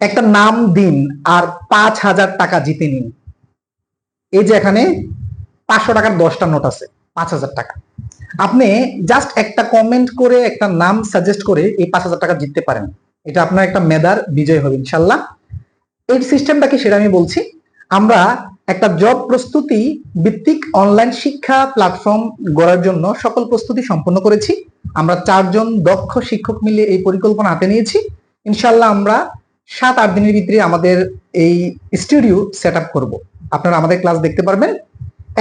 একটা নাম দিন আর পাঁচ হাজার টাকা জিতে নিন। এই যে এখানে পাঁচশো টাকার দশটা নোট আছে, পাঁচ হাজার টাকা। আপনি জাস্ট একটা কমেন্ট করে, একটা নাম সাজেস্ট করে এই পাঁচ হাজার টাকা জিততে পারেন। এটা আপনার একটা মেধার বিজয় হবে, ইনশাল্লাহ। এই সিস্টেমটা কি সেটা আমি বলছি, আমরা একটা জব প্রস্তুতি ভিত্তিক অনলাইন শিক্ষা প্ল্যাটফর্ম গড়ার জন্য সকল প্রস্তুতি সম্পন্ন করেছি। আমরা চারজন দক্ষ শিক্ষক মিলে এই পরিকল্পনা হাতে নিয়েছি। ইনশাল্লাহ আমরা সাত, আট দিনের ভিতরে আমাদের এই স্টুডিও সেট আপ করব। আপনারা আমাদের ক্লাস দেখতে পারবেন।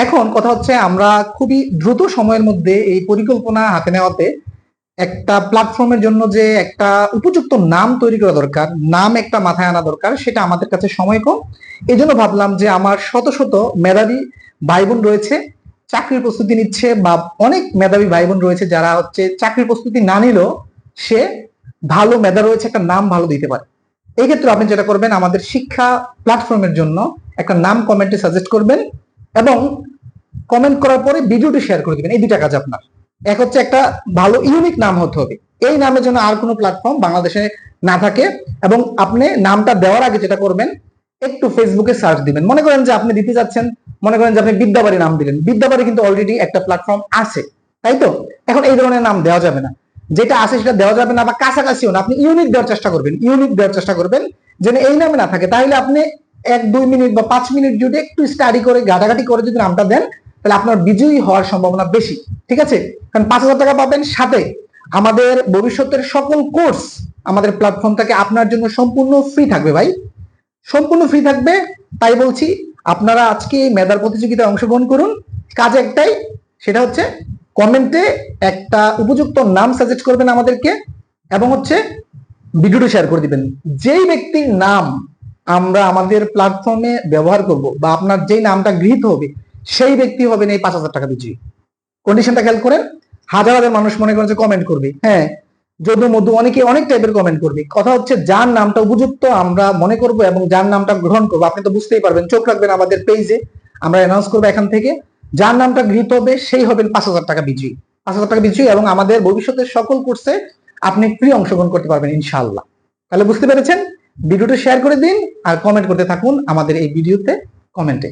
এখন কথা হচ্ছে আমরা খুবই দ্রুত সময়ের মধ্যে এই পরিকল্পনা হাতে নেওয়াতে একটা প্ল্যাটফর্মের জন্য যে একটা উপযুক্ত নাম তৈরি করা দরকার, নাম একটা মাথায় আনা দরকার, সেটা আমাদের কাছে সময় কম। এই জন্য ভাবলাম যে আমার শত শত মেধাবী ভাই বোন রয়েছে, চাকরির প্রস্তুতি নিচ্ছে বা অনেক মেধাবী ভাই বোন রয়েছে যারা হচ্ছে চাকরির প্রস্তুতি না নিলেও সে ভালো মেধা রয়েছে, একটা নাম ভালো দিতে পারে। এই ক্ষেত্রে আপনি যেটা করবেন, আমাদের শিক্ষা প্ল্যাটফর্মের জন্য একটা নাম কমেন্টে সাজেস্ট করবেন এবং কমেন্ট করার পরে ভিডিওটি শেয়ার করে দিবেন। এই দুইটা কাজ আপনার। এক হচ্ছে একটা ভালো ইউনিক নাম হতে হবে। এই নামের জন্য আর কোনো প্ল্যাটফর্ম বাংলাদেশে না থাকে এবং আপনি নামটা দেওয়ার আগে যেটা করবেন, একটু ফেসবুকে সার্চ দিবেন। মনে করেন যে আপনি দিতে যাচ্ছেন, মনে করেন যে আপনি বিদ্যাবাড়ি নাম দিলেন। বিদ্যাবাড়ি কিন্তু অলরেডি একটা প্ল্যাটফর্ম আছে, তাই তো? এখন এই ধরনের নাম দেওয়া যাবে না। যেটা আছে সেটা দেওয়া যাবে না বা কাছাকাছিও না। আপনি ইউনিক দেওয়ার চেষ্টা করবেন ইউনিক দেওয়ার চেষ্টা করবেন যেন এই নামে না থাকে। তাহলে আপনি এক, দুই মিনিট বা পাঁচ মিনিট যদি একটু স্টাডি করে, ঘাটাঘাটি করে যদি নামটা দেন, তাহলে আপনার বিজয়ী হওয়ার সম্ভাবনা বেশি, ঠিক আছে? কারণ পাঁচ হাজার টাকা পাবেন সাথে। আমাদের ভবিষ্যতের সকল কোর্স আমাদের প্ল্যাটফর্ম থেকে আপনার জন্য সম্পূর্ণ ফ্রি থাকবে ভাই। সম্পূর্ণ ফ্রি থাকবে, তাই বলছি আপনারা আজকে মেধার প্রতিযোগিতায় অংশগ্রহণ করুন। কাজ একটাই, সেটা হচ্ছে কমেন্টে একটা উপযুক্ত নাম সাজেস্ট করবেন আমাদেরকে এবং হচ্ছে ভিডিওটি শেয়ার করে দিবেন। যেই ব্যক্তির নাম আমরা আমাদের প্ল্যাটফর্মে ব্যবহার করব বা আপনার যেই নামটা গৃহীত হবে, সেই ব্যক্তি হবেন এই পাঁচ হাজার টাকা বিজয়ী। কন্ডিশনটা খেয়াল করেন, হাজার হাজার মানুষ মনে করেন যে কমেন্ট করবে হ্যাঁ যদু মধু অনেকে অনেক টাইপের কমেন্ট করবে। কথা হচ্ছে যার নামটা উপযুক্ত আমরা মনে করব এবং যার নামটা গ্রহণ করব, আপনি তো বুঝতেই পারবেন, চোখ রাখবেন আমাদের পেজে আমরা অ্যানাউন্স করব এখান থেকে। যার নামটা গৃহীত হবে, সেই হবেন পাঁচ হাজার টাকা বিজয়ী। পাঁচ হাজার টাকা বিজয়ী এবং আমাদের ভবিষ্যতের সকল কোর্সে আপনি ফ্রি অংশগ্রহণ করতে পারবেন ইনশাল্লাহ তাহলে বুঝতে পেরেছেন? ভিডিওটা শেয়ার করে দিন আর কমেন্ট করতে থাকুন আমাদের এই ভিডিওতে কমেন্টে